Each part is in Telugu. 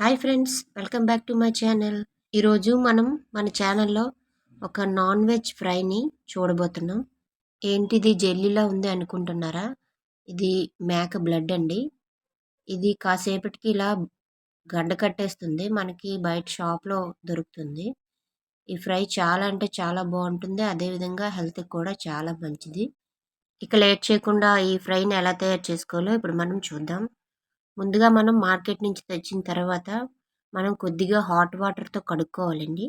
Hi friends welcome back to my channel. ఈరోజు మనం మన ఛానల్లో ఒక నాన్ వెజ్ ఫ్రైని చూడబోతున్నాం. ఏంటిది జెల్లీలా ఉంది అనుకుంటున్నారా? ఇది మేక బ్లడ్ అండి. ఇది కాసేపటికి ఇలా గడ్డ కట్టేస్తుంది. మనకి బయట షాప్లో దొరుకుతుంది. ఈ ఫ్రై చాలా అంటే చాలా బాగుంటుంది. అదేవిధంగా హెల్త్కి కూడా చాలా మంచిది. ఇక లేట్ చేయకుండా ఈ ఫ్రైని ఎలా తయారు చేసుకోవాలో ఇప్పుడు మనం చూద్దాం. ముందుగా మనం మార్కెట్ నుంచి తెచ్చిన తర్వాత మనం కొద్దిగా హాట్ వాటర్తో కడుక్కోవాలండి.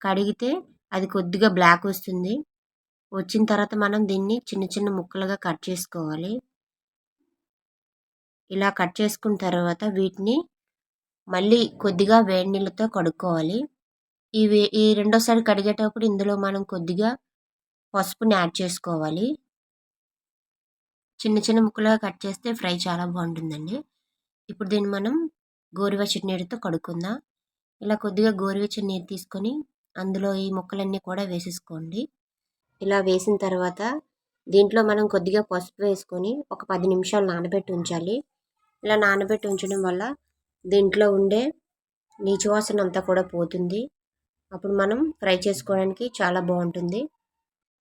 కడిగితే అది కొద్దిగా బ్లాక్ వస్తుంది. వచ్చిన తర్వాత మనం దీన్ని చిన్న చిన్న ముక్కలుగా కట్ చేసుకోవాలి. ఇలా కట్ చేసుకున్న తర్వాత వీటిని మళ్ళీ కొద్దిగా వేడి నీళ్ళతో కడుక్కోవాలి. ఇవి ఈ రెండోసారి కడిగేటప్పుడు ఇందులో మనం కొద్దిగా పసుపుని యాడ్ చేసుకోవాలి. చిన్న చిన్న ముక్కలుగా కట్ చేస్తే ఫ్రై చాలా బాగుంటుందండి. ఇప్పుడు దీన్ని మనం గోరువెచ్చటి నీటితో కడుక్కుందాం. ఇలా కొద్దిగా గోరువెచ్చని నీరు తీసుకొని అందులో ఈ ముక్కలన్నీ కూడా వేసేసుకోండి. ఇలా వేసిన తర్వాత దీంట్లో మనం కొద్దిగా పసుపు వేసుకొని ఒక పది నిమిషాలు నానబెట్టి ఉంచాలి. ఇలా నానబెట్టి ఉంచడం వల్ల దీంట్లో ఉండే నీచు వాసన అంతా కూడా పోతుంది. అప్పుడు మనం ఫ్రై చేసుకోవడానికి చాలా బాగుంటుంది.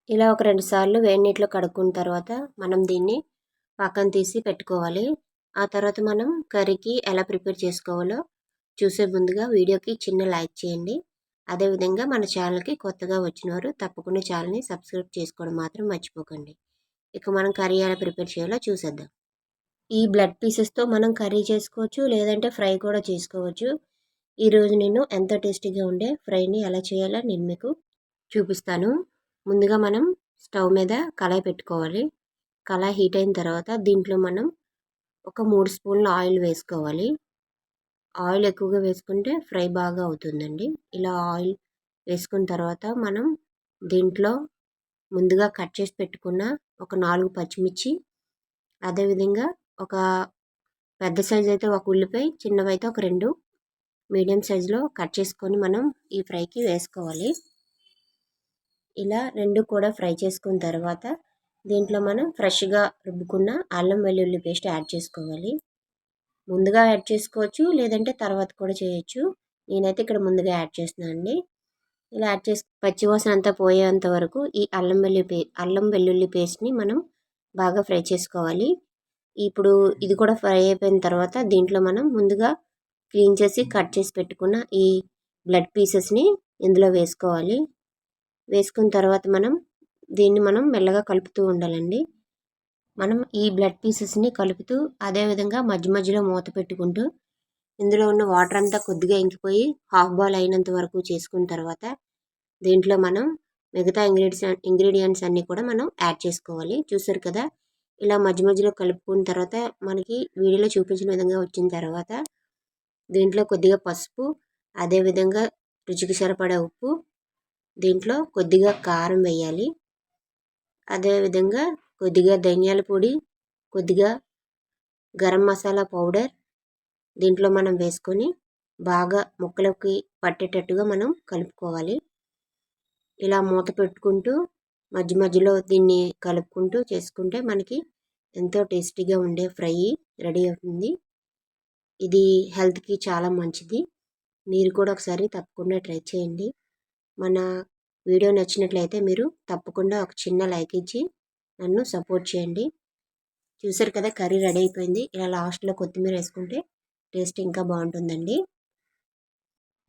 ఇలా ఒక రెండు సార్లు వేడి నీటిలో కడుక్కున్న తర్వాత మనం దీన్ని పక్కన తీసి పెట్టుకోవాలి. ఆ తర్వాత మనం కర్రీకి ఎలా ప్రిపేర్ చేసుకోవాలో చూసే ముందుగా వీడియోకి చిన్న లైక్ చేయండి. అదేవిధంగా మన ఛానల్కి కొత్తగా వచ్చినవారు తప్పకుండా ఛానల్ని సబ్స్క్రైబ్ చేసుకోవడం మాత్రం మర్చిపోకండి. ఇక మనం కర్రీ ఎలా ప్రిపేర్ చేయాలో చూసేద్దాం. ఈ బ్లడ్ పీసెస్తో మనం కర్రీ చేసుకోవచ్చు లేదంటే ఫ్రై కూడా చేసుకోవచ్చు. ఈరోజు నేను ఎంతో టేస్టీగా ఉండే ఫ్రైని ఎలా చేయాలో నేను మీకు చూపిస్తాను. ముందుగా మనం స్టవ్ మీద కళాయి పెట్టుకోవాలి. కళాయి హీట్ అయిన తర్వాత దీంట్లో మనం ఒక మూడు స్పూన్లు ఆయిల్ వేసుకోవాలి. ఆయిల్ ఎక్కువగా వేసుకుంటే ఫ్రై బాగా అవుతుందండి. ఇలా ఆయిల్ వేసుకున్న తర్వాత మనం దీంట్లో ముందుగా కట్ చేసి పెట్టుకున్న ఒక నాలుగు పచ్చిమిర్చి అదేవిధంగా ఒక పెద్ద సైజు అయితే ఒక ఉల్లిపాయ చిన్నవైతే ఒక రెండు మీడియం సైజులో కట్ చేసుకొని మనం ఈ ఫ్రైకి వేసుకోవాలి. ఇలా రెండు కూడా ఫ్రై చేసుకున్న తర్వాత దీంట్లో మనం ఫ్రెష్గా రుబ్బుకున్న అల్లం వెల్లుల్లి పేస్ట్ యాడ్ చేసుకోవాలి. ముందుగా యాడ్ చేసుకోవచ్చు లేదంటే తర్వాత కూడా చేయొచ్చు. నేనైతే ఇక్కడ ముందుగా యాడ్ చేస్తున్నాను అండి. ఇలా యాడ్ చేసి పచ్చివాసన అంతా పోయేంత వరకు ఈ అల్లం వెల్లుల్లి పే అల్లం వెల్లుల్లి పేస్ట్ని మనం బాగా ఫ్రై చేసుకోవాలి. ఇప్పుడు ఇది కూడా ఫ్రై అయిపోయిన తర్వాత దీంట్లో మనం ముందుగా క్లీన్ చేసి కట్ చేసి పెట్టుకున్న ఈ బ్లడ్ పీసెస్ని ఇందులో వేసుకోవాలి. వేసుకున్న తర్వాత మనం దీన్ని మనం మెల్లగా కలుపుతూ ఉండాలండి. మనం ఈ బ్లడ్ పీసెస్ని కలుపుతూ అదేవిధంగా మధ్య మధ్యలో మూత పెట్టుకుంటూ ఇందులో ఉన్న వాటర్ అంతా కొద్దిగా ఇంకిపోయి హాఫ్ బాల్ అయినంత వరకు చేసుకున్న తర్వాత దీంట్లో మనం మిగతా ఇంగ్రీడియంట్స్ ఇంగ్రీడియంట్స్ అన్నీ కూడా మనం యాడ్ చేసుకోవాలి. చూసారు కదా ఇలా మధ్య మధ్యలో కలుపుకున్న తర్వాత మనకి వీడియోలో చూపించిన విధంగా వచ్చిన తర్వాత దీంట్లో కొద్దిగా పసుపు అదేవిధంగా రుచికి సరిపడే ఉప్పు దీంట్లో కొద్దిగా కారం వేయాలి. అదేవిధంగా కొద్దిగా ధనియాల పొడి కొద్దిగా గరం మసాలా పౌడర్ దీంట్లో మనం వేసుకొని బాగా ముక్కలకి పట్టేటట్టుగా మనం కలుపుకోవాలి. ఇలా మూత పెట్టుకుంటూ మధ్య మధ్యలో దీన్ని కలుపుకుంటూ చేసుకుంటే మనకి ఎంతో టేస్టీగా ఉండే ఫ్రై రెడీ అవుతుంది. ఇది హెల్త్కి చాలా మంచిది. మీరు కూడా ఒకసారి తప్పకుండా ట్రై చేయండి. మన వీడియో నచ్చినట్లయితే మీరు తప్పకుండా ఒక చిన్న లైక్ ఇచ్చి నన్ను సపోర్ట్ చేయండి. చూసారు కదా కర్రీ రెడీ అయిపోయింది. ఇలా లాస్ట్లో కొత్తిమీర వేసుకుంటే టేస్ట్ ఇంకా బాగుంటుందండి.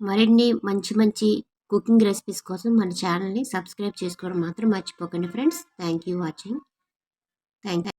మరిన్ని మంచి మంచి కుకింగ్ రెసిపీస్ కోసం మన ఛానల్ని సబ్స్క్రైబ్ చేసుకోవడం మాత్రం మర్చిపోకండి friends. Thank you watching. Thank